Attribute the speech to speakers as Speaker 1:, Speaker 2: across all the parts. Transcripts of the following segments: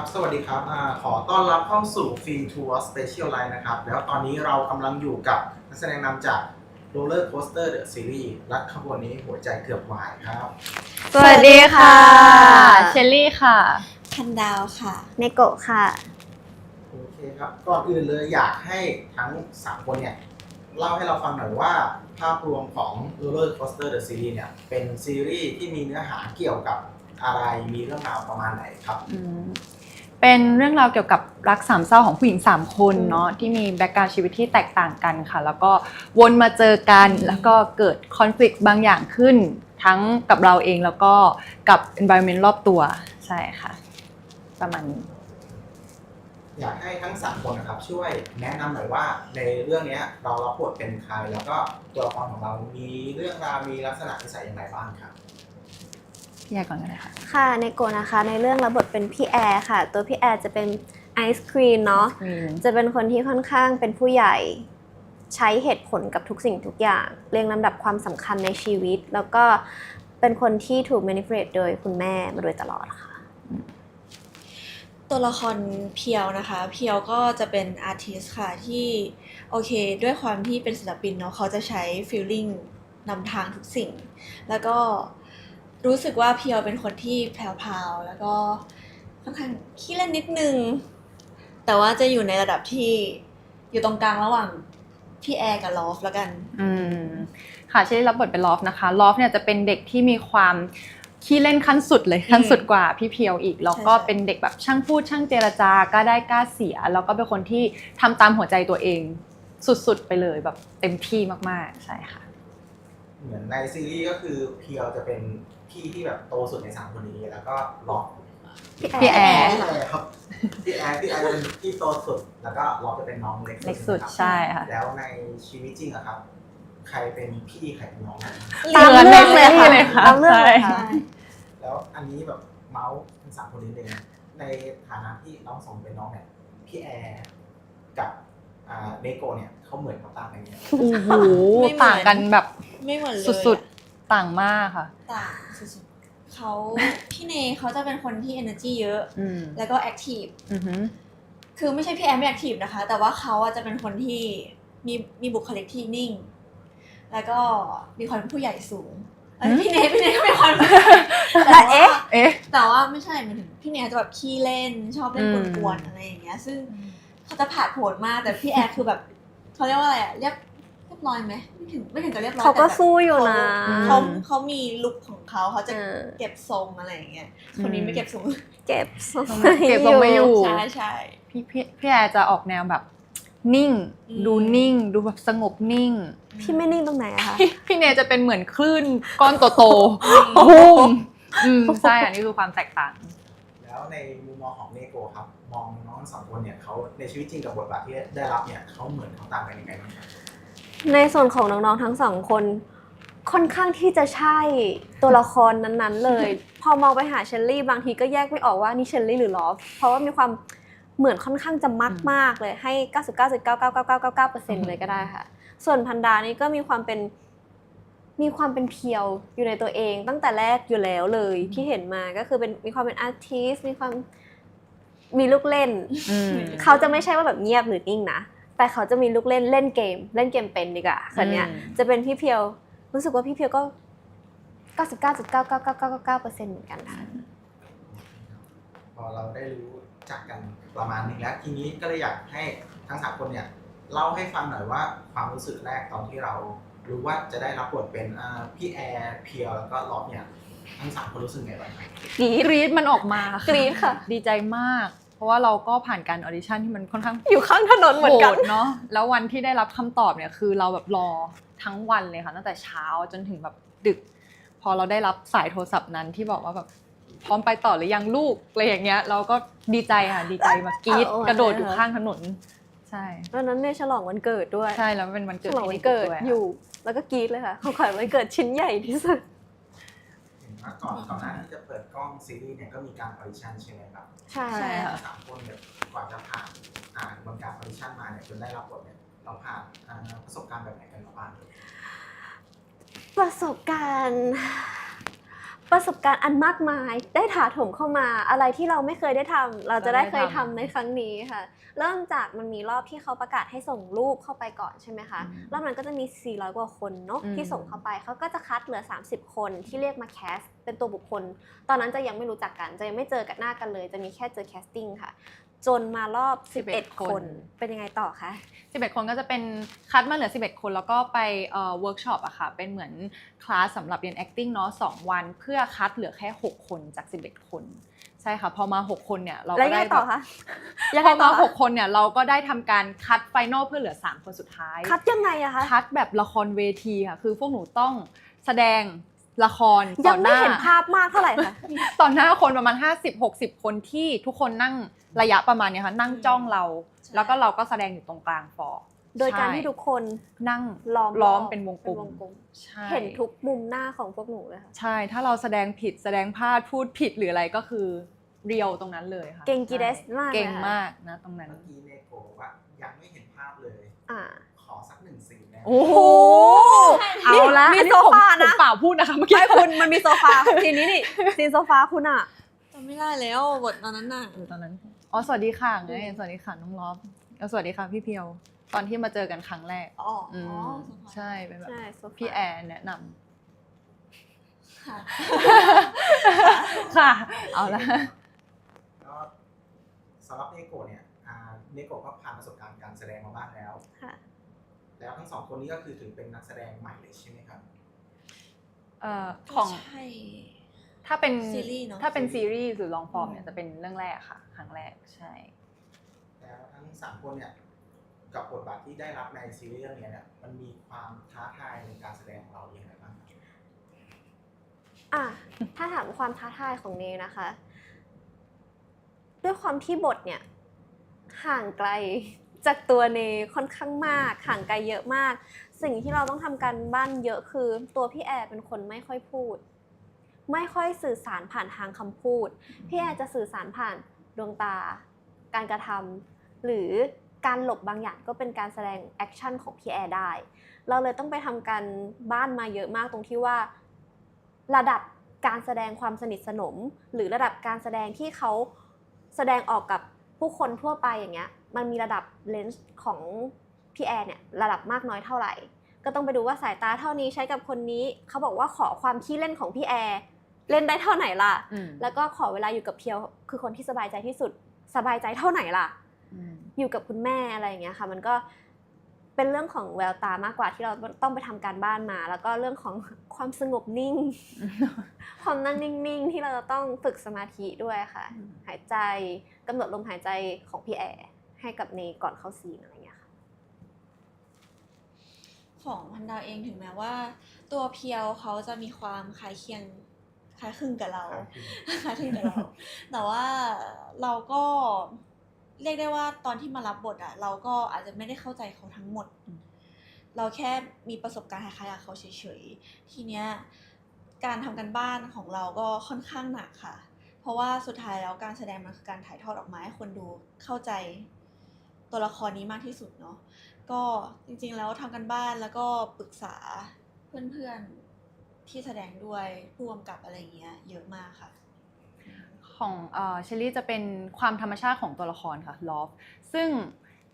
Speaker 1: ครับ สวัสดีครับอาขอต้อนรับเข้าสู่ฟรีทัวร์สเปเชียลไลน์นะครับ แล้วตอนนี้เรากำลังอยู่กับนักแสดงนำจาก Roller Coaster The Series รักขบวนนี้หัวใจเกือบวายครับ
Speaker 2: สวัสดีค่ะ
Speaker 3: เชลลี่ค่ะ
Speaker 2: พันดาวค่ะ
Speaker 4: เนโกะค่ะ
Speaker 1: โอเคครับ ก่อนอื่นเลยอยากให้ทั้ง 3 คนเนี่ย เล่าให้เราฟังหน่อยว่าภาพรวมของ Roller Coaster The Series เนี่ย เป็นซีรีส์ที่มีเนื้อหาเกี่ยวกับอะไรมีเรื่องราวประมาณไหนครับ
Speaker 3: เป็นเรื่องราวเกี่ยวกับรักสามเศร้าของผู้หญิง3คนเนาะที่มีแบ็กกราวชีวิตที่แตกต่างกันค่ะ แล้วก็วนมาเจอกันแล้วก็เกิดคอน FLICT บางอย่างขึ้น ทั้งกับเราเองแล้วก็กับ environment รอบตัวใช่ค่ะ ประมาณนี้
Speaker 1: อยากให้ทั้งสามคนนะครับช่วยแนะนำหน่อยว่าในเรื่องเนี้ยเรารับบทเป็นใครแล้วก็ตัวละครของเรามีเรื่องราวมีลักษณะนิสัยอย่างไรบ้างครับ
Speaker 3: พี่ยายก่อนก็ได้ค่ะ
Speaker 4: ค่ะเนโกะนะคะในเรื่องรับบทเป็นพี่แอร์ค่ะ ตัวพี่แอร์จะเป็นไอศครีมเนาะจะเป็นคนที่ค่อนข้างเป็นผู้ใหญ่ใช้เหตุผลกับทุกสิ่งทุกอย่าง เรียงลำดับความสำคัญในชีวิต แล้วก็เป็นคนที่ถูก manipulate โดยคุณแม่มาโดยตลอดค่ะ
Speaker 2: ตัวละครเพียวนะคะ เพียวก็จะเป็นอาร์ติสค่ะที่โอเค ด้วยความที่เป็นศิลปินเนาะเขาจะใช้ฟีลลิ่งนำทางทุกสิ่ง แล้วก็ รู้สึกว่าเพียวเป็นคนที่แพรวๆแล้วก็ค่อนข้างขี้เล่นนิดนึง แต่ว่าจะอยู่ในระดับที่อยู่ตรงกลางระหว่างพี่แอร์กับลอฟแล้วกัน
Speaker 3: อืมค่ะเชลลี่รับบทเป็นลอฟนะคะลอฟเนี่ยจะเป็นเด็กที่มีความขี้เล่นขั้นสุดเลยขั้นสุดกว่าพี่เพียวอีกแล้วก็
Speaker 2: ใช่ใช่
Speaker 3: เป็นเด็กแบบช่างพูดช่างเจรจากล้าได้กล้าเสีย แล้วก็เป็นคนที่ทำตามหัวใจตัวเองสุดๆไปเลยแบบเต็มที่มากๆใช่ค่ะ
Speaker 1: เหมือนในซีรีส์ก็คือเพียวจะเป็น พี่ที่แบบโตสุดในสามคนนี้แล้วก็ล็อก
Speaker 3: พี่แอร์
Speaker 1: พี่แอร์ครับพี่แอร์พี่แอร์จะเป็นพี่โตสุด แล้วก็ล็อกจะเป็นน้องเล็ก
Speaker 3: เล็กสุด
Speaker 1: นะครับ
Speaker 3: ใช่ค่ะ
Speaker 1: แล้วในชีวิตจริงอะครับ ใครเป็นพี่ใครเป็นน้องนะ
Speaker 3: ตามเรื่องเลยค่ะเลยค่ะ
Speaker 4: ตามเรื่องเลยค่ะ
Speaker 3: ใช่
Speaker 1: แล้วอันนี้แบบเมาส์ทั้งสามคนนี้เลยในฐานะที่น้องสองเป็นน้องเนี่ยพี่แอร์กับอ่าเนโกเนี่ยเขาเหมือนเขาต่างกันยังไง
Speaker 3: โอ้โห
Speaker 2: ไม่เหมือน
Speaker 3: ต่างกันแบบ
Speaker 2: ไม่เหมือนเลย
Speaker 3: สุด
Speaker 2: อะ
Speaker 3: ๆ ต่างมากค่ะ
Speaker 2: ต่างสุดๆเขาพี่เนเขาจะเป็นคนที่ energy เยอะ
Speaker 3: อืม
Speaker 2: แล้วก็ active
Speaker 3: อือหือ
Speaker 2: คือไม่ใช่พี่แอมไม่ active นะคะ แต่ว่าเขาอะจะเป็นคนที่มีมีบุคลิกที่นิ่ง แล้วก็มีความเป็นผู้ใหญ่สูงเอ้ย
Speaker 3: หืม
Speaker 2: พี่เนพี่เนก็มีความ
Speaker 4: แต่เอ๊ะ
Speaker 3: เอ๊ะ
Speaker 2: แต่ว่าไม่ใช่หมายถึงพี่เนจะแบบขี้เล่นชอบเล่น
Speaker 3: อืม
Speaker 2: กวนๆอะไรอย่างเงี้ย ซึ่งเขาจะผ่าดโผนมากแต่พี่แอร์คือแบบเขาเรียกว่าอะไรอะเรียบเรีย บร้อยไหมไม่ถึงไม่ถึงกับเรียบร้อย
Speaker 4: เขาก็
Speaker 2: แต่แบบ
Speaker 4: สู้อยู่นะ
Speaker 2: เขาเขามีลุคของเขาเขาจะ
Speaker 4: เออ
Speaker 2: เก็บทรงอะไรอย่างเงี้ยคนนี้ไม่เก็บทรง
Speaker 4: เก็บทรง
Speaker 3: เก็บทรงไม่อยู่
Speaker 2: ใช่ใช่
Speaker 3: พี่พี่พี่แอร์จะออกแนวแบบนิ่ง
Speaker 2: อืม
Speaker 3: ดูนิ่ง ดูแบบสงบนิ่ง
Speaker 4: พี่ไม่นิ่งตรงไหนอะคะ
Speaker 3: พี่พี่เนจะเป็นเหมือนคลื่นก้อนโตๆ
Speaker 2: อืม
Speaker 3: พุ่งอืมใช่อันนี้คือความแตกต่าง
Speaker 1: แล้วในมุมมองของเนโกครับ มองน้องทั้งสองคนเนี่ยเขาในชีวิตจริงกับบทบาทที่ได้รับเนี่ยเขาเหมือนเขาต่างกันยังไงบ้างครับ
Speaker 4: ในส่วนของน้องๆทั้งสองคน ค่อนข้างที่จะใช่ตัวละครนั้นๆเลย พอมองไปหาเชลลี่บางทีก็แยกไม่ออกว่านี่เชลลี่หรือลอฟเพราะว่ามีความเหมือนค่อนข้างจะมักมากเลยให้ 99.99999%เลยก็ได้ค่ะ ส่วนพันดานี่ก็มีความเป็นมีความเป็นเพียวอยู่ในตัวเองตั้งแต่แรกอยู่แล้วเลยที่เห็นมาก็คือเป็นมีความเป็นอาร์ติสมีความมีลูกเล่น
Speaker 3: อืม
Speaker 4: เขาจะไม่ใช่ว่าแบบเงียบหรือนิ่งนะ แต่เขาจะมีลูกเล่นเล่นเกม เล่นเกมเป็นดีกว่าคนเนี้ย
Speaker 3: อืม
Speaker 4: จะเป็นพี่เพียวรู้สึกว่าพี่เพียวก็99.99999%เหมือนกันค่ะ
Speaker 1: พอเราได้รู้จักกันประมาณนึงแล้ว ทีนี้ก็เลยอยากให้ทั้งสามคนเนี่ยเล่าให้ฟังหน่อยว่าความรู้สึกแรกตอนที่เรารู้ว่าจะได้รับบทเป็นอ่าพี่แอร์เพียวแล้วก็ล็อบเนี่ยทั้งสามคนรู้สึกไงบ้างครับ
Speaker 4: กรี๊ด
Speaker 3: กรี๊ดมันออกมาค่ะ
Speaker 4: กรี๊ดค่ะ
Speaker 3: ดีใจมากเพ ราะว่าเราก็ผ่านการออดิชั่นที่มันค่อนข้าง
Speaker 4: อยู่ข้างถนนเหมือนกัน
Speaker 3: โหดเนาะแล้ววันที่ได้รับคำตอบเนี่ยคือเราแบบรอทั้งวันเลยค่ะตั้งแต่เช้าจนถึงแบบดึก พอเราได้รับสายโทรศัพท์นั้นที่บอกว่าแบบพร้อมไปต่อหรือยังลูกอะไรอย่างเงี้ย เราก็ดีใจค่ะดีใจแบบกรี๊ด
Speaker 4: เอาเอา
Speaker 3: กระโดดอยู่ข้างถนนใช่
Speaker 4: วันนั้นเนี่ยฉลองวันเกิดด้วย
Speaker 3: ใช่แล้วมันเป็นวัน
Speaker 4: ฉ
Speaker 3: เกิด
Speaker 4: ลอง
Speaker 3: ให้
Speaker 4: วันเกิด
Speaker 3: ด้วยค่ะ
Speaker 4: อยู่ แล้วก็กรี๊ดเลยค่ะของขวัญวันเกิดชิ้นใหญ่ที่สุด
Speaker 1: เห็น ว่าก่อนก่อนหน้าที่จะเปิดกล้องซีรีส์เนี่ยก็มีการออดิชั่นใช่ไหมครับ
Speaker 4: ใช่
Speaker 3: ใช่ค่ะ
Speaker 1: สามคนเนี่ยกว่าจะผ่านอ่านบนการออดิชั่นมาเนี่ยจนได้รับบทเนี่ยเราผ่านอ่าประสบการณ์แบบไหนกันมาบ้าง
Speaker 4: ประสบการณ์ ประสบการณ์อันมากมายได้ถาโถมเข้ามาอะไรที่เราไม่เคยได้ทำเราจะได้เคยทำในครั้งนี้ค่ะ เริ่มจากมันมีรอบที่เขาประกาศให้ส่งรูปเข้าไปก่อนใช่ไหมคะ
Speaker 3: อืม
Speaker 4: รอบนั้นก็จะมี 400 กว่าคนเนาะ
Speaker 3: อืม
Speaker 4: ที่ส่งเข้าไปเขาก็จะคัดเหลือ 30 คนที่เรียกมาแคสเป็นตัวบุคคล ตอนนั้นจะยังไม่รู้จักกันจะยังไม่เจอกันหน้ากันเลย จะมีแค่เจอแคสติ้งค่ะ จนมารอบ 11 คน เป็นยังไงต่อคะ
Speaker 3: 11 คนก็จะเป็นคัดมาเหลือ 11 คนแล้วก็ไปเอ่อเวิร์กช็อปอะค่ะ เป็นเหมือนคลาสสำหรับเรียน acting เนาะ2วัน เพื่อคัดเหลือแค่ 6 คนจาก 11 คน ใช่ค่ะ พอมา 6 คนเนี่ย เรา
Speaker 4: แล้ว
Speaker 3: ก็
Speaker 4: ยังไง
Speaker 3: ได้
Speaker 4: ต่อ
Speaker 3: แบบ
Speaker 4: คะ
Speaker 3: พ
Speaker 4: ยังไง
Speaker 3: อ
Speaker 4: ต่
Speaker 3: มา
Speaker 4: อคะ
Speaker 3: 6คนเนี่ย เราก็ได้ทำการคัดไฟนอลเพื่อเหลือ 3 คนสุดท้าย
Speaker 4: คัดยังไงอะคะ
Speaker 3: คัดแบบละครเวทีค่ะ คือพวกหนูต้องแสดง ละคร
Speaker 4: ยั
Speaker 3: ต่
Speaker 4: ง
Speaker 3: อห
Speaker 4: ไม่
Speaker 3: น้า
Speaker 4: เห็นภาพมากเท่าไหร่ค่ะ
Speaker 3: ต่อหน้าคนประมาณ 50-60 คนที่ทุกคนนั่งระยะประมาณเนี้ยค่ะนั่งจ้องเรา
Speaker 2: ใช่
Speaker 3: แล้วก็เราก็แสดงอยู่ตรงกลางฟอร์
Speaker 4: โดยการ
Speaker 3: ใช่
Speaker 4: ที่ทุกคน
Speaker 3: นั่ง
Speaker 4: ล้อม
Speaker 3: ล้อม
Speaker 4: รอบ
Speaker 3: เป็นวงกลม
Speaker 4: เป็นวงกลม
Speaker 3: ใช่
Speaker 4: เห็นทุกมุมหน้าของพวกหนูเลยค่ะ
Speaker 3: ใช่ถ้าเราแสดงผิดแสดงพลาดพูดผิดหรืออะไรก็คือเรียวตรงนั้นเลยค่ะ
Speaker 4: เก่งกีเดส
Speaker 3: ใช่
Speaker 4: มาก
Speaker 3: เก่ง
Speaker 4: ลยค่ะ
Speaker 3: มากนะตรงนั้น
Speaker 1: เมื่อกี้เนโกบอกว่ายังไม่เห็นภาพเลย
Speaker 4: อ่า
Speaker 1: ขอสักหนึ่งซีนนะ
Speaker 3: โอ้โห
Speaker 4: เอาละ
Speaker 3: มี
Speaker 4: อันนี้
Speaker 3: โซฟา
Speaker 4: ผม
Speaker 3: นะ
Speaker 4: ผม
Speaker 3: เปล่าพูดนะคะเมื่อกี้
Speaker 4: ไม่คุณมันมีโซฟาทีนี้นี่ซีนโซฟาคุณอะ
Speaker 2: จำไม่ได้แล้วบทตอนนั้นน่ะ
Speaker 3: เออตอนนั้นอ๋อสวัสดีค่ะไงสวัสดีค่ะน้องลอฟแล้วสวัสดีค่ะพี่เพียว ตอนที่มาเจอกันครั้งแรก
Speaker 2: อ๋อ
Speaker 3: อื
Speaker 2: อ
Speaker 3: มใช่เป็นแบบ
Speaker 4: ใช่โซฟา
Speaker 3: พี่แอร์แนะนำ
Speaker 2: ค่ะ
Speaker 3: ค่ะ เอาละ
Speaker 1: ก็สำหรับเนโกะเนี่ยอ่าเนโกะก็ผ่านประสบการณ์การแสดงมาบ้างแล้ว
Speaker 4: ค่ะ
Speaker 1: แล้วทั้งสองคนนี้ก็คือถือเป็นนักแสดงใหม่เลยใช่ไหมครับ
Speaker 3: เอ่อของ
Speaker 2: ใช่
Speaker 3: ถ้าเป็น
Speaker 2: ซีรีส์เนอะ
Speaker 3: ถ้าเป็นซีรีส์หรือลองฟอร์ม
Speaker 2: อืม
Speaker 3: เนี่ยจะเป็นเรื่องแรกค่ะ ครั้งแรกใช่
Speaker 1: แล้วทั้งสามคนเนี่ยกับบทบาทที่ได้รับในซีรีส์เรื่องนี้เนี่ยมันมีความท้าทายในการแสดงของเราอย่างไรบ้างครับ
Speaker 4: อะ ถ้าถามความท้าทายของเนนะคะ ด้วยความที่บทเนี่ย ห่างไกล จากตัวเนค่อนข้างมากห่างไกลเยอะมาก สิ่งที่เราต้องทำการบ้านเยอะคือ ตัวพี่แอร์เป็นคนไม่ค่อยพูด ไม่ค่อยสื่อสารผ่านทางคำพูด พี่แอร์จะสื่อสารผ่านดวงตา การกระทำหรือการหลบบางอย่างก็เป็นการแสดงแอคชั่นของพี่แอร์ได้ เราเลยต้องไปทำการบ้านมาเยอะมากตรงที่ว่า ระดับการแสดงความสนิทสนม หรือระดับการแสดงที่เขาแสดงออกกับ ผู้คนทั่วไปอย่างเงี้ยมันมีระดับเลนส์ของพี่แอร์เนี่ยระดับมากน้อยเท่าไหร่ ก็ต้องไปดูว่าสายตาเท่านี้ใช้กับคนนี้ เขาบอกว่าขอความขี้เล่นของพี่แอร์เล่นได้เท่าไหนล่ะ
Speaker 3: อืม
Speaker 4: แล้วก็ขอเวลาอยู่กับเพียว คือคนที่สบายใจที่สุด สบายใจเท่าไหนล่ะ
Speaker 3: อืม
Speaker 4: อยู่กับคุณแม่อะไรอย่างเงี้ยค่ะ มันก็ เป็นเรื่องของแววตามากกว่าที่เราต้องไปทำการบ้านมา แล้วก็เรื่องของความสงบนิ่ง ความนั่งนิ่งๆ ที่เราจะต้องฝึกสมาธิด้วยค่ะ
Speaker 3: อืม
Speaker 4: หายใจกำหนดลมหายใจของพี่แอร์ให้กับเนก่อนเข้าซีนอะไรอย่างเงี้ยค่ะ
Speaker 2: ของพันดาวเองถึงแม้ว่า ตัวเพียวเขาจะมีความคล้ายเคียงคล้ายคลึงกับเราคล้ายคลึงกับเรา แต่ว่าเราก็ เรียกได้ว่าตอนที่มารับบทอะเราก็อาจจะไม่ได้เข้าใจเขาทั้งหมด
Speaker 3: อืม
Speaker 2: เราแค่มีประสบการณ์คล้ายๆกับเขาเฉยๆ ทีเนี้ยการทำกันบ้านของเราก็ค่อนข้างหนักค่ะ เพราะว่าสุดท้ายแล้วการแสดงมันคือการถ่ายทอดออกมาให้คนดูเข้าใจตัวละครนี้มากที่สุดเนาะก็จริงๆแล้วทำกันบ้านแล้วก็ปรึกษาเพื่อนๆที่แสดงด้วยผู้กำกับอะไรอย่างเงี้ยเยอะมากค่ะ
Speaker 3: ของเชลลี่จะเป็นความธรรมชาติของตัวละครค่ะลอฟซึ่ง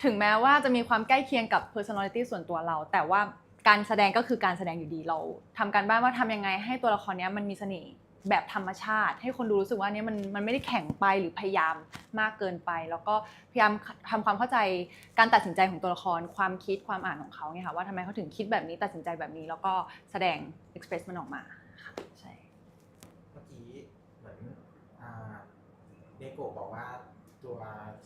Speaker 3: ถึงแม้ว่าจะมีความใกล้เคียงกับ personality ส่วนตัวเรา แต่ว่าการแสดงก็คือการแสดงอยู่ดีเราทำการบ้านว่าทำยังไงให้ตัวละครนี้มันมีเสน่ห์แบบธรรมชาติ ให้คนดูรู้สึกว่าเนี้ยมันมันไม่ได้แข็งไปหรือพยายามมากเกินไป แล้วก็พยายามทำความเข้าใจการตัดสินใจของตัวละคร ความคิดความอ่านของเขาเนี่ยค่ะว่าทำไมเขาถึงคิดแบบนี้ตัดสินใจแบบนี้ แล้วก็แสดง express มันออกมาค่ะใช่
Speaker 1: เมื่อกี้เหมือนอ่าเน โกะบอกว่าตัว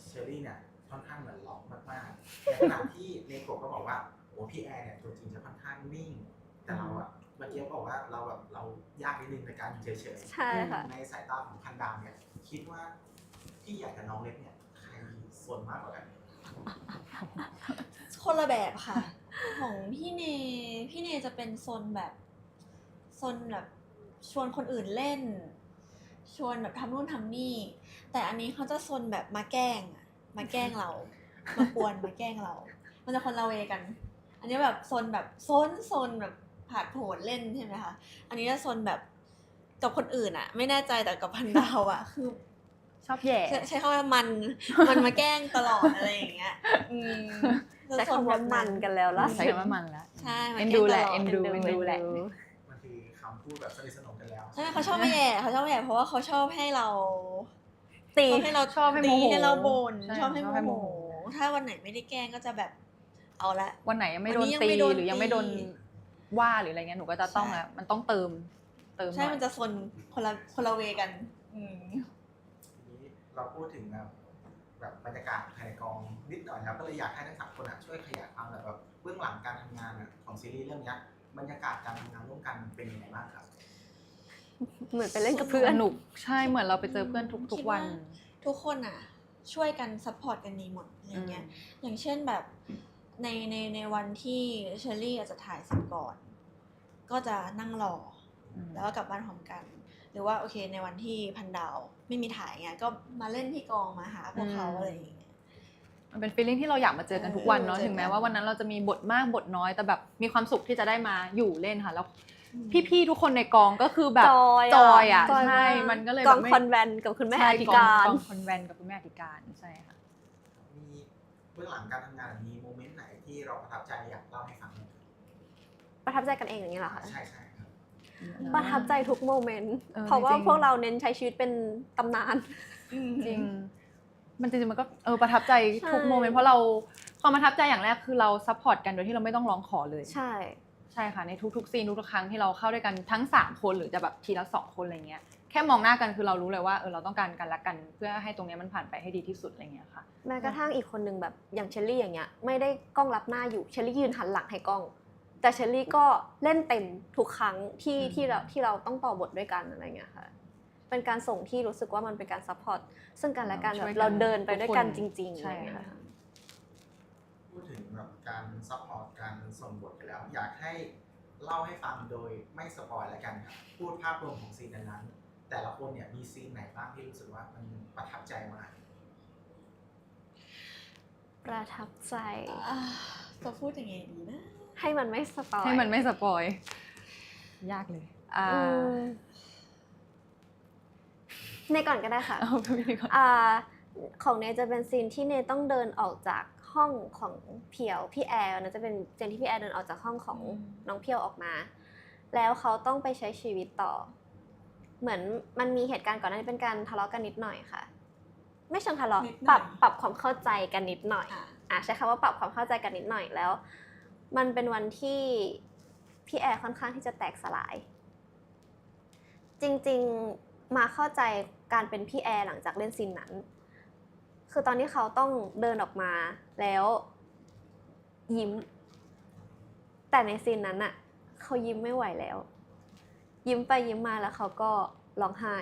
Speaker 1: เชอรี่เนี่ยค่อนข้างเหมือนล็อกมากๆในขณะที่เนโกะก็บอกว่าโอ้พี่แอร์เนี่ยตัวจริงจะค่อนข้างนิ่ง แต่เราอะเมื่อกี้บอกว่าเราแบบเรายากนิดนึงในการอยู่เฉย
Speaker 4: ใช่ค่ะ
Speaker 1: ๆในสายตาของพันดาวเนี่ยคิดว่าพี่ใหญ่กับน้องเล็กเนี่ยใครส่วนมากกว่ากัน
Speaker 2: คนละแบบค่ะ ของพี่เนพี่เนจะเป็นโซนแบบโซนแบบชวนคนอื่นเล่น ชวนแบบทำนู่นทำนี่ แต่อันนี้เขาจะโซนแบบมาแกล้งอะมาแกล้งเรา มากวนมาแกล้งเรา มันจะคนละเวกัน อันนี้แบบโซนแบบโซนโซนแบบผาดโผนเล่นใช่ไหมคะ อันนี้จะโซนแบบกับคนอื่นอะไม่แน่ใจแต่กับพันดาวอะคือ
Speaker 3: ชอบแย่
Speaker 2: ใช้ใช้คำว่ามัน มันมาแกล้งตลอดอะไรอย่างเงี้ยอืม
Speaker 4: ใช้คำว่ามันกันแล้วล่ะ
Speaker 3: ใช้คำว่ามันแล้ว
Speaker 2: ใช่มา
Speaker 3: เอ็น
Speaker 2: แก
Speaker 3: ดู
Speaker 2: ล้ง
Speaker 3: แห
Speaker 2: ต
Speaker 3: ละ
Speaker 2: ลอด
Speaker 3: เอ็นดูเอ็นดูแหละ
Speaker 1: มันคือคำพูดแบบสนิทสนมกันแล้ว
Speaker 2: ใช่เขาชอบมาแย่เขาชอบมาแย่เพราะว่าเขาชอบให้เรา
Speaker 4: ตี
Speaker 2: ชอบให้เรา
Speaker 3: ชอบให้โม
Speaker 2: ตี
Speaker 3: โห
Speaker 2: ให้เราบ่น
Speaker 3: ใช่
Speaker 2: ชอบให้
Speaker 3: ชอบให้
Speaker 2: โม
Speaker 3: โม
Speaker 2: โห
Speaker 3: โห
Speaker 2: ถ้าวันไหนไม่ได้แกล้งก็จะแบบ เอาละ
Speaker 3: วันไหนยังไม่โด
Speaker 2: วัน
Speaker 3: น
Speaker 2: นี้ยัง
Speaker 3: ตี
Speaker 2: ไม่โดน
Speaker 3: หรือยังไม่โดน
Speaker 2: ตี
Speaker 3: ว่าหรืออะไรเงี้ยหนูก็จะต้อง
Speaker 2: ใช่
Speaker 3: แล้วมันต้องเติม เติมห
Speaker 2: ใช่
Speaker 3: น่อย
Speaker 2: มันจะซนคนละคนละเวกัน อืม
Speaker 1: ทีนี้เราพูดถึงแบบแบบบรรยากาศภายในกองนิดหน่อยครับก็เลยอยากให้ทั้งสามคนอะช่วยขยายความหน่อยแบบเบื้องหลังการทำงานอะของซีรีส์เรื่องเนี้ยบรรยากาศการทำงานร่วมกันเป็นยังไงบ้างครับ
Speaker 4: เหมือนไปเล่นกับเพื่อ
Speaker 3: ส
Speaker 4: น
Speaker 3: นุกใช่เหมือนเราไปเจอเพื่อนทุก
Speaker 2: คิ
Speaker 3: ทุ
Speaker 2: ด
Speaker 3: ก
Speaker 2: ว่า
Speaker 3: วัน
Speaker 2: ทุกคนอะ ช่วยกันซัพพอร์ตกันดีหมดอย่างเงี้ย อย่างเช่นแบบในในในวันที่เชอรี่อาจจะถ่ายเสร็จก่อน ก็จะนั่งรอ
Speaker 3: อืม
Speaker 2: แล้วก็กลับบ้านพร้อมกัน หรือว่าโอเค ในวันที่พันดาวไม่มีถ่ายเงี้ยก็มาเล่นที่กองมาหาพวกเขาอะไรอย่างเงี้ย
Speaker 3: มันเป็นฟีลลิ่งที่เราอยากมาเจอกันทุกวันเนาะ
Speaker 2: เออ
Speaker 3: ถึงแม้
Speaker 2: เจอกัน
Speaker 3: ว่าวันนั้นเราจะมีบทมากบทน้อยแต่แบบมีความสุขที่จะได้มาอยู่เล่นค่ะแล้ว
Speaker 2: อืม
Speaker 3: พี่ๆทุกคนในกองก็คือแบบ
Speaker 4: จอย
Speaker 3: จอยอะ
Speaker 4: จอย
Speaker 3: ใช่า
Speaker 4: ก
Speaker 3: มันก็เลย
Speaker 4: ก
Speaker 3: แบ
Speaker 4: อง
Speaker 3: บไม่
Speaker 4: คอนแวนต์กับคุณแม่
Speaker 3: ใช่
Speaker 4: อธิการ
Speaker 3: กองคอนแวนต์กับคุณแม่อธิการใช่ค่ะ
Speaker 1: มีเบื้องหลังการทำงานมีโมเมนต์ไหนที่เราประทับใจอยากเล่าให้ฟังไหมครับ
Speaker 4: ประทับใจกันเองอย่างนี้ยเหรอคะ
Speaker 1: ใช่ใช่ครับ
Speaker 4: ประทับใจทุกโมเมนต์
Speaker 3: เออ
Speaker 4: เพราะว่า
Speaker 3: จริงๆ
Speaker 4: พวกเราเน้นใช้ชีวิตเป็นตำนาน
Speaker 3: จริงมันจริงๆมันก็เออประทับใจทุก
Speaker 4: ใช่
Speaker 3: โมเมนต์เพราะเราความประทับใจอย่างแรกคือเราซัพพอร์ตกันโดยที่เราไม่ต้องร้องขอเลย
Speaker 4: ใช่
Speaker 3: ใช่ค่ะในทุกๆซีนทุกๆครั้งที่เราเข้าด้วยกันทั้ง 3 คนหรือจะแบบทีละสองคนอะไรเงี้ยแค่มองหน้ากันคือเรารู้เลยว่าเออเราต้องการกันและกัน เพื่อให้ตรงเนี้ยมันผ่านไปให้ดีที่สุดอะไรเงี้ยค่ะ
Speaker 4: แม้กระทั่งอีกคนหนึ่งแบบอย่างเชลลี่อย่างเงี้ยไม่ได้กล้องรับหน้าอยู่เชลลี่ยืนหันหลังให้กล้อง แต่เชลลี่ก็เล่นเต็มทุกครั้งที่
Speaker 3: อืม
Speaker 4: ที่เราที่เราต้องต่อบทด้วยกันอะไรเงี้ยค่ะเป็นการส่งที่รู้สึกว่ามันเป็นการซัพพอร์ตซึ่งกันและกันแบบเราเดินไปด้วยกันจริงๆ
Speaker 3: ใช่
Speaker 4: อะไรเงี้ย
Speaker 3: ค่ะ
Speaker 4: ค่ะ
Speaker 1: พูดถึงแบบการซัพพอร์ตการส่งบทกันแล้ว อยากให้เล่าให้ฟังโดยไม่สปอยแล้วกันครับ พูดภาพรวมของซีนนั้นๆแต่ละคนเนี่ยมีซีนไหนบ้างที่รู้สึกว่ามันประทับใจมาก
Speaker 4: ประทับใจ
Speaker 2: อ่าจะพูดยังไงดีนะ
Speaker 4: ให้มันไม่สปอย
Speaker 3: ให้มันไม่สปอย ยากเลยอ่า
Speaker 4: อืมในก่อนก็ได้ค่ะ
Speaker 3: เอาไปดีกว่า
Speaker 4: อ่าของเนยจะเป็นซีนที่เนยต้องเดินออกจาก ห้องของเพียวพี่แอร์นะจะเป็นซีนที่พี่แอร์เดินออกจากห้องของ
Speaker 2: อืม
Speaker 4: น้องเพียวออกมา แล้วเขาต้องไปใช้ชีวิตต่อ เหมือนมันมีเหตุการณ์ก่อนหน้านี้เป็นการทะเลาะกันนิดหน่อยค่ะ ไม่เชิงทะเลาะ
Speaker 2: นิดห
Speaker 4: ป
Speaker 2: น่
Speaker 4: รั
Speaker 2: อย
Speaker 4: บปรับความเข้าใจกันนิดหน่อย
Speaker 2: อะ
Speaker 4: อะใช้คำว่าปรับความเข้าใจกันนิดหน่อยแล้ว มันเป็นวันที่พี่แอร์ค่อนข้างที่จะแตกสลาย จริง ๆมาเข้าใจการเป็นพี่แอร์หลังจากเล่นซีนนั้น คือตอนที่เขาต้องเดินออกมาแล้ว ยิ้ม แต่ในซีนนั้นอะเขายิ้มไม่ไหวแล้ว ยิ้มไปยิ้มมาแล้วเขาก็ร้องไห้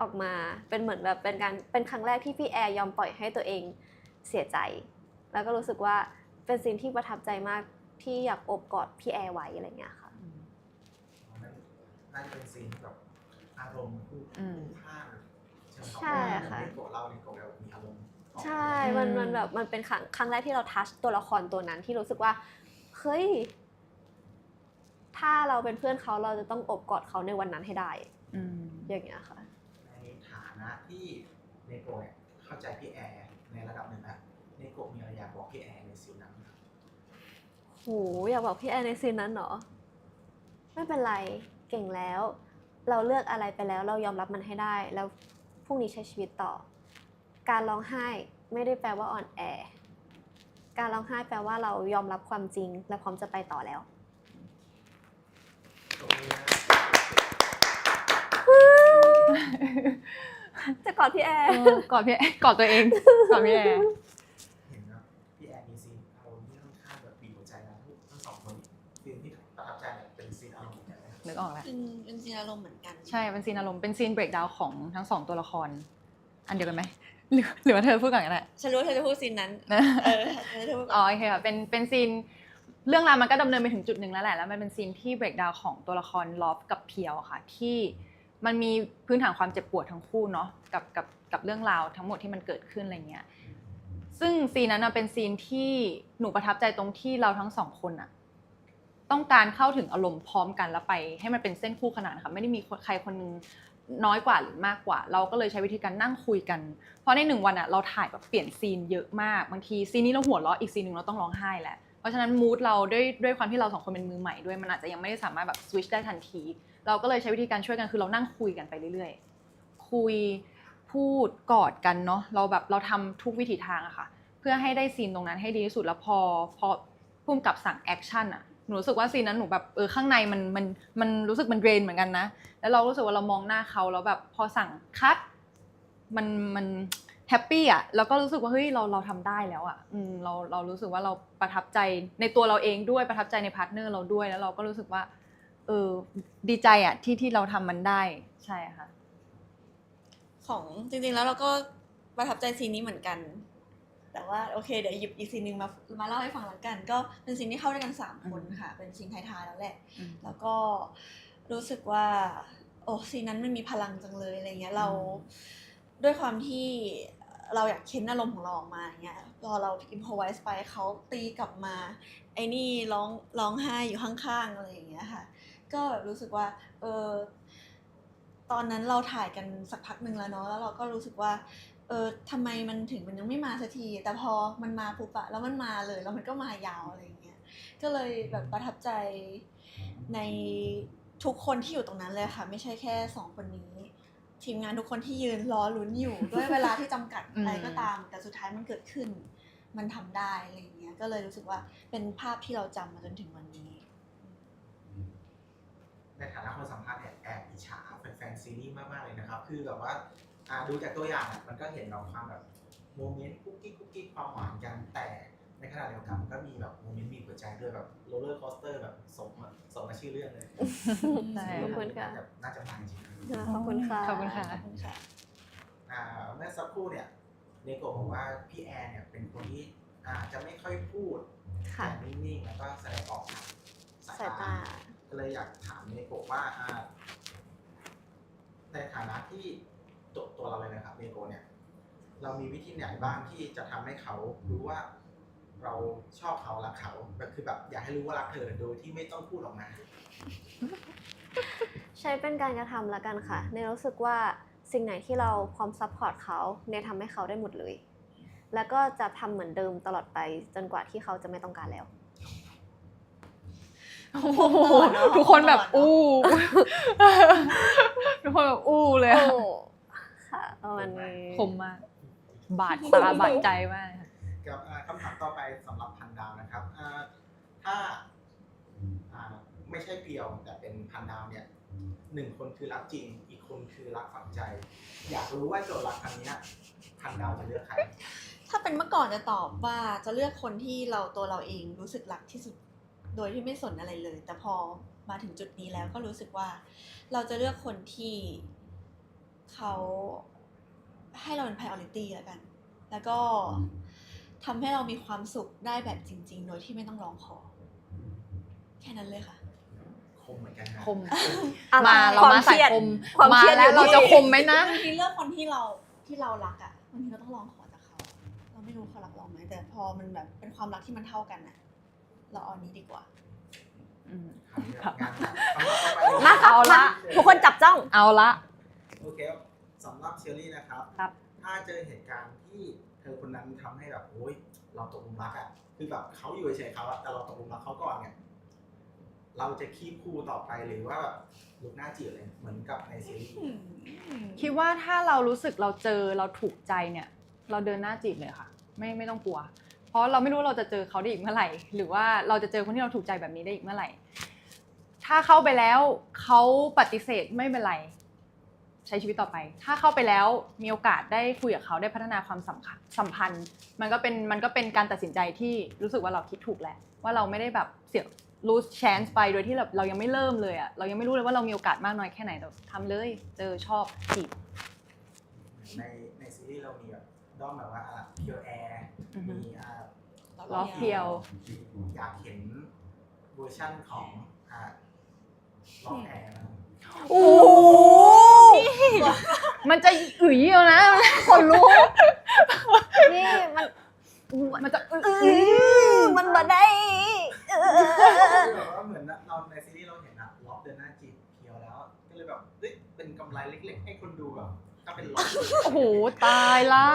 Speaker 4: ออกมาเป็นเหมือนแบบเป็นการเป็นครั้งแรกที่พี่แอร์ยอมปล่อยให้ตัวเองเสียใจ แล้วก็รู้สึกว่าเป็นซีนที่ประทับใจมากที่อยากโอบกอดพี่แอร์ไว้อะไรเงี้ยค่ะ
Speaker 1: นั่นน่าจะเป็นซีนที่แบบอารมณ์คู่
Speaker 3: อืม
Speaker 1: คู่ข้าง ใช่ไหมครับ
Speaker 4: ใช่ค่ะ
Speaker 1: ในโกะเราในโกะเรามีอารมณ์ออกมา
Speaker 4: ใช่ มัน
Speaker 3: อืม
Speaker 4: มันแบบมันเป็นครั้งครั้งแรกที่เราทัชตัวละครตัวนั้นที่รู้สึกว่าเฮ้ยถ้าเราเป็นเพื่อนเขาเราจะต้องอบกอดเขาในวันนั้นให้ได้
Speaker 3: อืม
Speaker 4: อย่างเงี้ยค่ะ
Speaker 1: ในฐานะที่ในโกะเนี่ยเข้าใจพี่แอร์ในระดับหนึ่งนะในโกะมีอะไรอยากบอกพี่แอร์ในซีนนั้นครับ
Speaker 4: โหอยากบอกพี่แอนในซีนนั้นเหรอไม่เป็นไรเก่งแล้ว เราเลือกอะไรไปแล้ว เรายอมรับมันให้ได้แล้ว พรุ่งนี้ใช้ชีวิตต่อ การร้องไห้ไม่ได้แปลว่าอ่อนแอ การร้องไห้แปลว่าเรายอมรับความจริง และพร้อมจะไปต่อแล้ว
Speaker 1: ตรงนี้นะ
Speaker 4: จะกอดพี่แอร์
Speaker 3: เออกอดพี่แอร์กอดตัวเองกอดพี่แอร์
Speaker 1: นนะครับนึ
Speaker 3: กออกแล้ว
Speaker 2: เป็นเป็นซีนอารมณ์เหมือนกัน
Speaker 3: ใช่เป็นซีนอารมณ์เป็นซีนเบรกดาวของทั้งสองตัวละคร อันเดียวกันไหมหรือหรือว่าเธอพูดก่อนก็ได้
Speaker 2: ฉันรู้ว่าเธอจะพูดซีนนั้น
Speaker 3: นะ
Speaker 2: เออเธอพูดก่
Speaker 3: อ๋อ
Speaker 2: อน
Speaker 3: โอเคค่ะเป็นเป็นซีนเรื่องราวมันก็ดำเนินไปถึงจุดหนึ่งแล้วแหละแล้วมันเป็นซีนที่เบรกดาวของตัวละครลอฟกับเพียวอะค่ะที่มันมีพื้นฐานความเจ็บปวดทั้งคู่เนาะกับกับกับเรื่องราวทั้งหมดที่มันเกิดขึ้นอะไรเงี้ยซึ่งซีนนั้นนะเป็นซีนที่หนูประทับใจตรงที่เราทั้งสองคนอะ ต้องการเข้าถึงอารมณ์พร้อมกันแล้วไป ให้มันเป็นเส้นคู่ขนานค่ะไม่ได้มีใครคนนึงน้อยกว่าหรือมากกว่า เราก็เลยใช้วิธีการนั่งคุยกัน เพราะในหนึ่งวันอะเราถ่ายแบบเปลี่ยนซีนเยอะมากบางทีซีนนี้เราหัวเราะอีกซีนหนึ่งเราต้องร้องไห้แหละเพราะฉะนั้นมูดเราด้วยด้วยความที่เราสองคนเป็นมือใหม่ด้วยมันอาจจะยังไม่ได้สามารถแบบสวิชได้ทันที เราก็เลยใช้วิธีการช่วยกันคือเรานั่งคุยกันไปเรื่อยๆ คุยพูดกอดกันเนาะเราแบบเราทำทุกวิถีทางอะค่ะ เพื่อให้ได้ซีนตรงนั้นให้ดีที่สุดแล้วพอพอพุ่มกับสั่งแอคชั่นอะ หนูรู้สึกว่าซีนนั้นหนูแบบเออข้างในมันมันมันรู้สึกมันเดรนเหมือนกันนะ แล้วเรารู้สึกว่าเรามองหน้าเขาแล้วแบบพอสั่งคัดมันมันแฮปปี้อะแล้วก็รู้สึกว่าเฮ้ยเราเราทำได้แล้วอะอืมเราเรารู้สึกว่าเราประทับใจในตัวเราเองด้วยประทับใจในพาร์ทเนอร์เราด้วยแล้วเราก็รู้สึกว่าเออดีใจอะที่ที่เราทำมันได้ใช่ค่ะ
Speaker 2: ของจริงๆแล้วเราก็ประทับใจซีนนี้เหมือนกัน แต่ว่าโอเคเดี๋ยวหยิบอีกซีนหนึ่งมามาเล่าให้ฟังละกัน ก็เป็นซีนที่เข้าด้วยกันสามคนค่ะ เป็นซีนท้ายๆแล้วแหละ
Speaker 3: อืม
Speaker 2: แล้วก็รู้สึกว่า โอ้ซีนนั้นมันมีพลังจังเลยอะไรเงี้ยเราด้วยความที่เราอยากเค้นอารมณ์ของเราออกมาอย่างเงี้ยพอเราอิมพอไวส์ไปเขาตีกลับมา ไอ้นี่ร้องร้องไห้อยู่ข้างๆอะไรอย่างเงี้ยค่ะ ก็แบบรู้สึกว่า เออตอนนั้นเราถ่ายกันสักพักหนึ่งแล้วเนาะแล้วเราก็รู้สึกว่า เออทำไมมันถึงมันยังไม่มาสักที แต่พอมันมาปุ๊บอะแล้วมันมาเลยแล้วมันก็มายาวอะไรอย่างเงี้ยก็เลยแบบประทับใจในทุกคนที่อยู่ตรงนั้นเลยค่ะ ไม่ใช่แค่สองคนนี้ ทีมงานทุกคนที่ยืนรอลุ้นอยู่ ด้วยเวลาที่จำกัด
Speaker 3: อืม
Speaker 2: อะไรก็ตาม แต่สุดท้ายมันเกิดขึ้น มันทำได้อะไรอย่างเงี้ยก็เลยรู้สึกว่าเป็นภาพที่เราจำมาจนถึงวันนี้
Speaker 1: ในฐานะคนสัมภาษณ์เนี่ยแอบอิจฉาแฟนๆซีรีส์มากๆเลยนะครับ คือแบบว่า อ่าดูจากตัวอย่างอะมันก็เห็นเราความแบบโมเมนต์กุ๊กกิ๊กกุ๊กกิ๊กความหวานกันแต่ในขณะเดียวกันมันก็มีแบบโมเมนต์มีหัวใจด้วยแบบโรลเลอร์คอสเตอร์แบบสมอะสมกับชื่อเรื่องเลย
Speaker 3: ใช่
Speaker 4: ขอบคุณค่ะ
Speaker 1: น่าจะน่าจะมันจริง
Speaker 4: ขอบคุณค่ะ
Speaker 3: ขอบคุณค่ะ
Speaker 2: ขอบคุณค่ะ
Speaker 1: อ่าเมื่อสักครู่เนี่ยเนโกะบอกว่าพี่แอนเนี่ยเป็นคนที่อ่าจะไม่ค่อยพูด
Speaker 4: ค่ะ
Speaker 1: แต่นิ่งๆแล้วก็แสดงออกทางสาย
Speaker 4: สาย
Speaker 1: ตา
Speaker 4: ตา
Speaker 1: ก็เลยอยากถามเนโกะว่าอ่าในฐานะที่ ตัวตัวเราเลยนะครับเนโกะเนี่ย เรามีวิธีไหนบ้างที่จะทำให้เขารู้ว่า เราชอบเขารักเขาแบบคือแบบอยากให้รู้ว่ารักเธอโดยที่ไม่ต้องพูดออกมา
Speaker 4: ใช้เป็นการกระทำละกันค่ะ ในรู้สึกว่าสิ่งไหนที่เราพร้อมซัพพอร์ตเขาในทำให้เขาได้หมดเลย แล้วก็จะทำเหมือนเดิมตลอดไปจนกว่าที่เขาจะไม่ต้องการแล้ว
Speaker 3: โอ้โหทุกคนแบบอู้ ทุกคนแบบอู้เลย
Speaker 4: มาณนี้
Speaker 3: คมมาก บาดตาบาดใจมาก
Speaker 1: กับอ่าคำถามต่อไปสำหรับพันดาวนะครับอ่าถ้าอ่าไม่ใช่เพียวแต่เป็นพันดาวเนี่ยหนึ่งคนคือรักจริง อีกคนคือรักฝังใจ อยากรู้ว่าโจทย์รักครั้งเนี้ยพันดาวจะเลือกใคร
Speaker 2: ถ้าเป็นเมื่อก่อนจะตอบว่าจะเลือกคนที่เราตัวเราเองรู้สึกรักที่สุด โดยที่ไม่สนอะไรเลย แต่พอมาถึงจุดนี้แล้วก็รู้สึกว่า เราจะเลือกคนที่เขา ให้เราเป็น priority แล้วกัน แล้วก็ทำให้เรามีความสุขได้แบบจริง ๆ โดยที่ไม่ต้องร้องขอ แค่นั้นเลยค่ะ
Speaker 1: คมเหมือนกันนะ
Speaker 3: คม
Speaker 4: อะไร
Speaker 3: มาเรามาสายคม
Speaker 4: ความ
Speaker 3: มา
Speaker 4: เครียด
Speaker 3: แล้ว
Speaker 4: อยู่
Speaker 3: เรา
Speaker 4: ที่
Speaker 3: จะคมไหมนะ
Speaker 2: บางทีเลือกคนที่เราที่เรารักอะบางทีเราต้องร้องขอจากเขา เราไม่รู้เขารักเราไหมแต่พอมันแบบเป็นความรักที่มันเท่ากันอะ เราเอาอันนี้ดีกว่า
Speaker 3: อืม
Speaker 1: ครับงานหนักคำถามต่อไปเลย
Speaker 4: มาครับ
Speaker 3: เอาละ
Speaker 4: มาทุกคนจับจ้อง
Speaker 3: เอาละ
Speaker 1: โอเคครับ สำหรับเชอรี่นะครับ
Speaker 3: ครับ
Speaker 1: ถ้าเจอเหตุการณ์ที่เธอคนนั้นทำให้แบบโอ้ยเราตกหลุมรักอะคือแบบเขาอยู่เฉยๆเขาอะแต่เราตกหลุมรักเขาก่อนเนี่ยเราจะคีบคู่ต่อไปหรือว่าแบบลุกหน้าจีบเลยเหมือนกับในซีรีส์
Speaker 3: คิดว่าถ้าเรารู้สึกเราเจอเราถูกใจเนี่ย เราเดินหน้าจีบเลยค่ะ ไม่ไม่ต้องกลัว เพราะเราไม่รู้เราจะเจอเขาได้อีกเมื่อไหร่ หรือว่าเราจะเจอคนที่เราถูกใจแบบนี้ได้อีกเมื่อไหร่ ถ้าเข้าไปแล้วเขาปฏิเสธไม่เป็นไร ใช้ชีวิตต่อไป ถ้าเข้าไปแล้วมีโอกาสได้คุยกับเขาได้พัฒนาความสัมพันธ์สัมพันธ์ มันก็เป็นมันก็เป็นการตัดสินใจที่รู้สึกว่าเราคิดถูกแหละ ว่าเราไม่ได้แบบเสีย lose chance ไปโดยที่แบบเรายังไม่เริ่มเลยอะเรายังไม่รู้เลยว่าเรามีโอกาสมากน้อยแค่ไหนแต่ทำเลยเจอชอบจีบ
Speaker 1: ในในซีรีส์เรามีแบบด้อมแบบว่าเพียวแอร์
Speaker 3: อือฮึ
Speaker 1: มีอ่า
Speaker 3: ล้อเพียว
Speaker 1: อยากเห็นเวอร์ชั่นของอ่าล้อแอร์นะครับ
Speaker 3: โอ้โหมันจะอึ๋ยเอนะคนรู้
Speaker 4: นี่มัน
Speaker 3: มันจะอึ๋
Speaker 4: ยมันมาได้
Speaker 1: แบบว่าเหมือน
Speaker 3: เอน
Speaker 1: ในซีรีส์เราเห็
Speaker 3: น
Speaker 1: อะล็อบเดินหน้า
Speaker 3: จีบเพียวแล้ว
Speaker 1: ก็เลยแบบเป็นกำไรเล็กๆ ให้คนดูแบบก็เป็นล็
Speaker 3: อบโอ้โหตายละ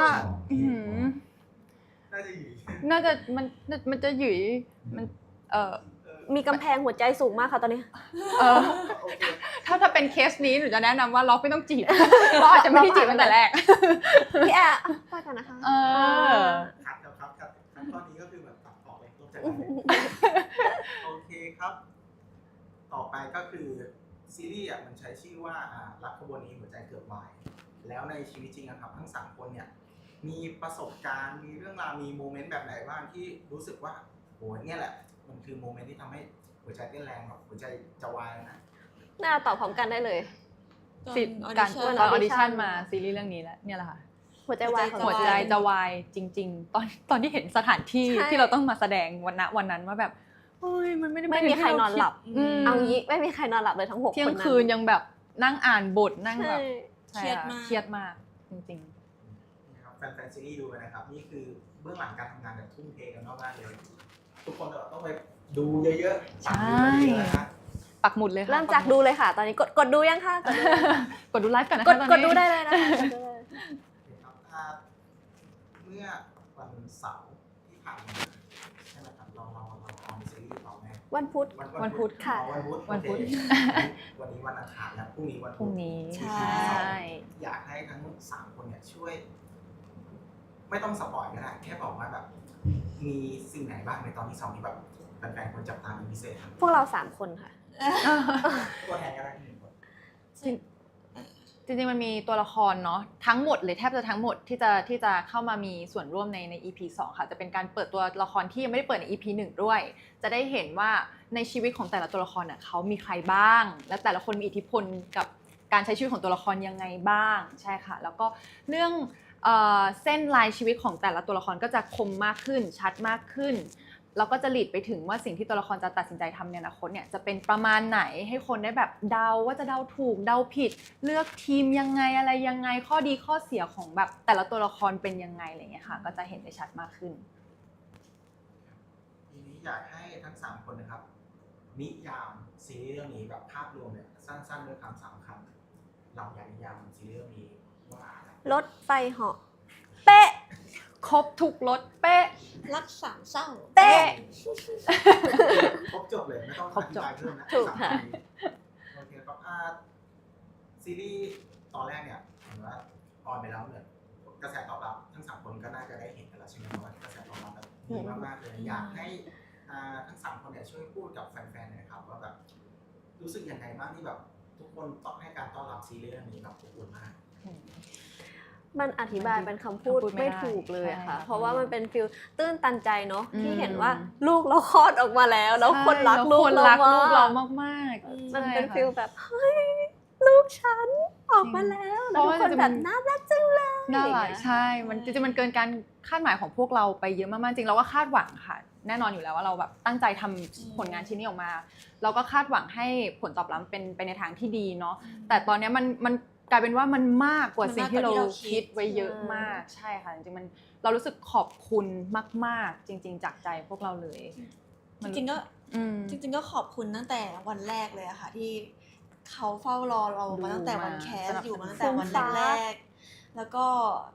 Speaker 1: น่าจะหยุ
Speaker 3: น่าจะมันมันจะหยุมันเออ
Speaker 4: มีกำแพงหัวใจสูงมากค่ะตอนนี้
Speaker 3: ถ้าถ้าเป็นเคสนี้หนูจะแนะนำว่าล็อกไม่ต้องจีบ เพราะอาจจะไม่ได้จีบตั้งแต่แรก
Speaker 4: พี่แอะไปกันนะคะ
Speaker 3: เออ
Speaker 1: คัดครับครับคัดคัดข้อนี้ก็คือแบบตัดออกเลยลบจากกันเลยโอเคครับ ต่อไปก็คือซีรีส์อะมันใช้ชื่อว่าอ่ารักขบวนนี้หัวใจเกือบวาย แล้วในชีวิตจริงนะครับ ทั้งสามคนเนี่ย มีประสบการณ์มีเรื่องราวมีโมเมนต์แบบไหนบ้างที่รู้สึกว่าโหเนี่ยแหละ มันคือโมเมนต์ที่ทำให้หัวใจเต้นแรงแบบหัวใจจะวายแล้วนะ
Speaker 4: น่าตอบพร้อมกันได้เลย
Speaker 3: สิบ
Speaker 2: ตอน
Speaker 3: การ
Speaker 2: audition
Speaker 3: ตอนออดิชั่น
Speaker 4: audition
Speaker 3: มาซีรีส์เรื่องนี้แล้วเนี่ยแหละค่ะ
Speaker 4: หัวใจวายของ
Speaker 3: หัวใจจะวายจริง ๆ ตอนตอนที่เห็นสถานที่
Speaker 4: ใช่
Speaker 3: ที่เราต้องมาแสดงวันณวันนั้นว่าแบบเฮ้ยมันไม่ได้
Speaker 4: ไม่มีใครนอนหลับ
Speaker 3: อืม
Speaker 4: เอางี้ไม่มีใครนอนหลับเลยทั้งหกคน
Speaker 3: เที่ยง
Speaker 4: นั้น
Speaker 3: คืนยังแบบนั่งอ่านบทนั่ง
Speaker 4: ใช่
Speaker 3: แบบ
Speaker 2: เครียด
Speaker 3: ใช่
Speaker 2: มาก
Speaker 3: เครียดมากจริง
Speaker 1: นะครับแฟนๆซีรีส์ดูกันนะครับ นี่คือเบื้องหลังการทำงานแบบทุ่มเทกันมากๆเลย ทุกคนแบบต้องไปดูเยอะๆ
Speaker 3: ใช่
Speaker 1: ตามดูเยอะๆนะ
Speaker 3: ๆ ปักหมุดเลยค่ะ
Speaker 4: เริ่มจากดูเลยค่ะ ตอนนี้กดกดดูยังคะกดดู
Speaker 3: กดดูไลฟ์ก่อนนะ
Speaker 4: ก
Speaker 3: คะ
Speaker 4: ด
Speaker 3: ตอน
Speaker 4: กด
Speaker 3: นี้
Speaker 4: ดูได้เลยนะคะกดดูเลย
Speaker 1: ครับถ้าเมื่อวันเสาร์ที่ผ่านมาใช่ไหมครับเราเราเราออนซีรีส์ต่อแม่
Speaker 4: วันพุธ
Speaker 3: วันพุธค่ะ
Speaker 1: อ๋อวันพุธ
Speaker 3: วันพุธ
Speaker 1: โอเควันนี้วันอังคารแล้วพรุ่งนี้วัน
Speaker 3: พรุ่งนี้
Speaker 2: ใช่
Speaker 1: อยากให้ทั้งสามคนเนี่ยช่วย ไม่ต้องสปอยก็ได้แค่บอกว่าแบบมีสิ่งไหนบ้างในตอนที่สองที่แบบแฟนๆควรจับตามเป็นพิเศษครับ
Speaker 4: พวกเราสามคนค่ะ
Speaker 1: ตัวแทนก็ได้หนึ่งคน
Speaker 3: จริงๆมันมีตัวละครเนาะทั้งหมดเลยแทบจะทั้งหมดที่จะที่จะเข้ามามีส่วนร่วมในใน EP 2 ค่ะจะเป็นการเปิดตัวละครที่ยังไม่ได้เปิดใน EP 1 ด้วย จะได้เห็นว่าในชีวิตของแต่ละตัวละครเน่ะเขามีใครบ้าง และแต่ละคนมีอิทธิพลกับการใช้ชีวิตของตัวละครยังไงบ้างใช่ค่ะ แล้วก็เรื่องเส้นลายชีวิตของแต่ละตัวละครก็จะคมมากขึ้นชัดมากขึ้น แล้วก็จะหลีดไปถึงว่าสิ่งที่ตัวละครจะตัดสินใจทำในอนาคตเนี่ยจะเป็นประมาณไหนให้คนได้แบบเดาว่าจะเดาถูกเดาผิด เลือกทีมยังไงอะไรยังไงข้อดีข้อเสียของแบบแต่ละตัวละครเป็นยังไงอะไรอย่างเงี้ยค่ะก็จะเห็นได้ชัดมากขึ้น
Speaker 1: ทีนี้อยากให้ทั้งสามคนนะครับ นิยามซีรีส์เรื่องนี้แบบภาพรวมเนี่ยสั้นๆด้วยคำสามคำเราอยากนิยามซีรีส์เรื่องนี้ว่าอะไร
Speaker 4: รถไฟเหาะเป๊ะ
Speaker 3: ครบทุกรสเป๊ะ
Speaker 2: รักสามเศร้า
Speaker 4: เป๊ะ
Speaker 1: ครบจบเลยไม่ต้อง
Speaker 3: ครบจบ
Speaker 1: อธิายเพิ่มนะ
Speaker 4: ถูกค่ะ
Speaker 1: สามนาทีโอเคครับอ่าซีรีส์ตอนแรกเนี่ยเห็นว่าออนไปแล้วเนี่ยกระแสตอบรับทั้งสามคนก็น่าจะได้เห็นกันแล้วใช่ไหมว่ากระแสตอบรับแบบดีมากๆเลยอยากให้อ่าทั้งสามคนเนี่ยช่วยพูดกับแฟนๆหน่อยครับว่าแบบรู้สึกยังไงบ้างที่แบบทุกคนต้องให้การต้อนรับซีรีส์เรื่องนี้แบบอบอุ่นมาก
Speaker 4: มันอธิบายเป็นคำพูด
Speaker 3: คำพูดไม่
Speaker 4: ไม่
Speaker 3: ได้
Speaker 4: ถูกเลยอะค่ะ
Speaker 3: ใช่
Speaker 4: เพราะว่ามันเป็นฟิลตื้นตันใจเนาะ
Speaker 3: อืม
Speaker 4: ที่เห็นว่าลูกเราคลอดออกมาแล้ว แล้วคนรัก
Speaker 3: ใช่
Speaker 4: ลูก
Speaker 3: คน
Speaker 4: เรา
Speaker 3: รักลูกเรา
Speaker 4: มาก
Speaker 3: มากๆ
Speaker 4: มันเป็น
Speaker 3: ใช่ค่ะ
Speaker 4: ฟิลแบบเฮ้ยลูกฉันออกมาแล้ว
Speaker 3: เพ
Speaker 4: แล้ว
Speaker 3: ราะ
Speaker 4: ทุก
Speaker 3: ว่า
Speaker 4: คน
Speaker 3: จะ
Speaker 4: แบ
Speaker 3: เป็
Speaker 4: บ
Speaker 3: น
Speaker 4: น่ารักจังเลย
Speaker 3: น่า
Speaker 4: อะไรอ
Speaker 3: รั
Speaker 4: ย่าง
Speaker 3: ก
Speaker 4: เงี้ย
Speaker 3: ใช่ มันจริงๆมันเกินการคาดหมายของพวกเราไปเยอะมากๆจริงเราก็คาดหวังค่ะ แน่นอนอยู่แล้วว่าเราแบบตั้งใจทำผลงานชิ้นนี้ออกมา เราก็คาดหวังให้ผลตอบรับเป็นไปในทางที่ดีเนาะแต่ตอนเนี้ยมันมัน กลายเป็นว่ามันมากกว่า
Speaker 2: มัน
Speaker 3: สิ่ง
Speaker 2: มาก
Speaker 3: ที่
Speaker 2: กว่า
Speaker 3: เรา
Speaker 2: ที่เราคิ
Speaker 3: คิ
Speaker 2: ด
Speaker 3: ดไว้เยอะมากใช่ค่ะจริงๆมันเรารู้สึกขอบคุณมาก ๆ จริง ๆ จากใจพวกเราเลย
Speaker 2: จริงๆก็
Speaker 3: อืม
Speaker 2: จริง ๆ ก็ขอบคุณตั้งแต่วันแรกเลยอะค่ะที่เขาเฝ้ารอเรามาตั้งแต่วัน
Speaker 3: ดูมา
Speaker 2: แคส
Speaker 3: สนับสนุน
Speaker 2: อยู่มาตั้งแต่วันแรกๆ แล้วก็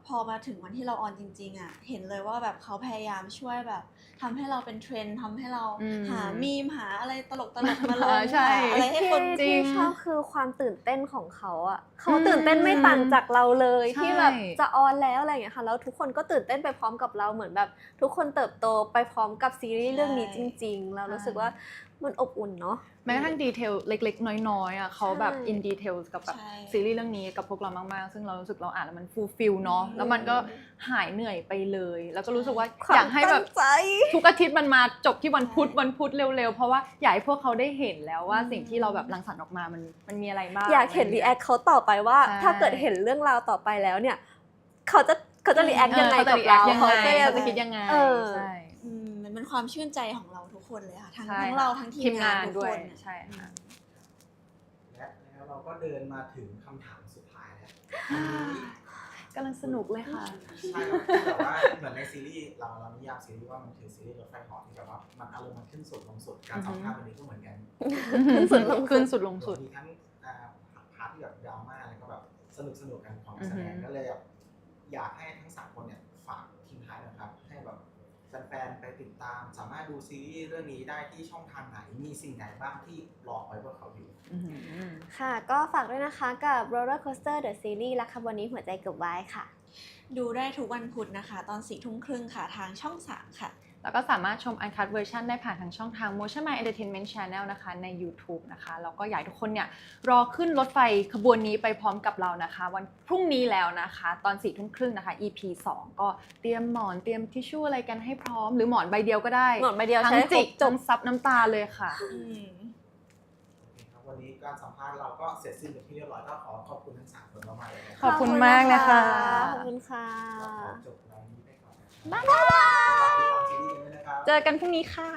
Speaker 2: พอมาถึงวันที่เราออนจริงๆอะเห็นเลยว่าแบบเขาพยายามช่วยแบบทำให้เราเป็นเทรนด์ทำให้เรา
Speaker 3: อืม
Speaker 2: หามีมหาอะไรตลกๆมาลง
Speaker 3: ใช่
Speaker 2: หาอะไรให้คน
Speaker 3: จริ
Speaker 4: ที่
Speaker 3: ง
Speaker 4: ชอบคือความตื่นเต้นของเขาอะเขา
Speaker 3: อืม
Speaker 4: ตื่นเต้นไม่ต่างจากเราเลย
Speaker 3: ใช่
Speaker 4: ที่แบบจะออนแล้วอะไรอย่างเงี้ยค่ะแล้วทุกคนก็ตื่นเต้นไปพร้อมกับเราเหมือนแบบ ทุกคนเติบโตไปพร้อมกับซีรีส์เรื่องนี้จริง ๆ เรารู้สึกว่า มันอบอุ่นเนาะ
Speaker 3: แม้กระทั่งดีเทลเล็ก ๆ น้อยๆอะเขาแบบ
Speaker 4: ใช่
Speaker 3: อินดีเทลกับแบบ
Speaker 2: ใช่
Speaker 3: ซีรีส์เรื่องนี้กับพวกเรามากๆ ซึ่งเรารู้สึกเราอ่านแล้วมันฟูลฟิลเนาะแล้วมันก็หายเหนื่อยไปเลย แล้วก็รู้สึกว่า
Speaker 4: ควา
Speaker 3: อยามกให้แบบ
Speaker 4: ตั้งใจ
Speaker 3: ทุกอาทิตย์มันมาจบที่วันพุธ
Speaker 2: ใช่
Speaker 3: วันพุธเร็วๆ เพราะว่าอยากให้พวกเขาได้เห็นแล้วว่า
Speaker 2: อืม
Speaker 3: สิ่งที่เราแบบรังสรรค์ออกมามันมันมีอะไรบ้าง
Speaker 4: อยากเห็นรีแอคเขาต่อไปว่า
Speaker 3: ใช่
Speaker 4: ถ้าเกิดเห็นเรื่องราวต่อไปแล้วเนี่ยเขาจะเขาจะรีแอค
Speaker 3: เออ
Speaker 4: ยังไง
Speaker 3: เขาจะ
Speaker 4: กับ
Speaker 3: รีแอ
Speaker 4: เรา
Speaker 3: คยังไง
Speaker 4: จะ
Speaker 3: เขาจะคิดยังไง
Speaker 4: เออ
Speaker 3: ใช่
Speaker 2: อืมมันเป็นความชื่นใจของเราทุก คนเลยค่ะทั้ง
Speaker 3: ใช่
Speaker 2: ทั้งเราทั้งที
Speaker 3: ที
Speaker 2: ม
Speaker 3: ม
Speaker 2: งางา
Speaker 3: นน
Speaker 2: ทุก
Speaker 3: ด้
Speaker 2: ค
Speaker 3: วย
Speaker 2: น
Speaker 3: ใช่ค่ะ
Speaker 1: และแล้วเราก็เดินมาถึงคำถามสุดท้ายแล้วอันนี้
Speaker 3: กำลังสนุกเลยค่ะ
Speaker 1: ใช่ครับคือแบบว่าเหมือนในซีรีส์เราเรานิยามซีรีส์ว่ามันคือซีรีส์รถไฟเหอที่แบบว่ามันอารมณ์มันขึ้นสุดลงสุดการสัมภาษณ์วันนี้ก็เหมือนกัน
Speaker 3: ขึ้นสุดลงสุดลงสุด
Speaker 1: มีทั้งอ่าพาร์ทที่แบบดราม่าแล้วก็แบบสนุกสนุกๆกันของนักแสดง
Speaker 3: อือฮึ
Speaker 1: ก็เลยแบบอยากให้ทั้ง แบบแฟนๆไปติดตาม สามารถดูซีรีส์เรื่องนี้ได้ที่ช่องทางไหน มีสิ่งไหนบ้างที่รอไว้พวกเขาอยู่
Speaker 3: อื้อหือ
Speaker 4: ค่ะ ก็ฝากด้วยนะคะกับ Roller Coaster The Series รักขบวนนี้หัวใจเกือบวายค่ะ
Speaker 2: ดูได้ทุกวันพุธนะคะ ตอนสี่ทุ่มครึ่งค่ะ ทางช่อง3ค่ะ
Speaker 3: แล้วก็สามารถชม Uncut Version ได้ผ่านทางช่องทาง Motion My Entertainment Channel นะคะใน YouTube นะคะแล้วก็อยากให้ทุกคนเนี่ยรอขึ้นรถไฟขบวนนี้ไปพร้อมกับเรานะคะ วันพรุ่งนี้แล้วนะคะ ตอน4ี่ทุ่มครึ่งนะคะ EP 2 ก็เตรียมหมอนเตรียมทิชชู่อะไรกันให้พร้อม หรือหมอนใบเดียวก็ได้
Speaker 4: หมอนใบเดียว
Speaker 3: ทั้
Speaker 4: ใช้
Speaker 3: ง
Speaker 4: ได้คร
Speaker 3: จิ
Speaker 4: บ
Speaker 3: ก
Speaker 4: จ
Speaker 3: ทั้
Speaker 4: บ
Speaker 3: งซับน้ำตาเลยค่ะ
Speaker 2: อืม
Speaker 1: โอเคครับวันนี้การสัมภาษณ์เราก็เสร็จสิ้นเป็นที่เรียบร้อยก็ขอขอบคุณทั้งสามคนมากๆเลยนะค
Speaker 3: ข
Speaker 1: รั
Speaker 3: อบคุณมากนะคะ
Speaker 4: ขอบคุณค่ะ
Speaker 1: ขอจ บ๊ายบายา
Speaker 3: เจอกันพรุ่งนี้ค่ะ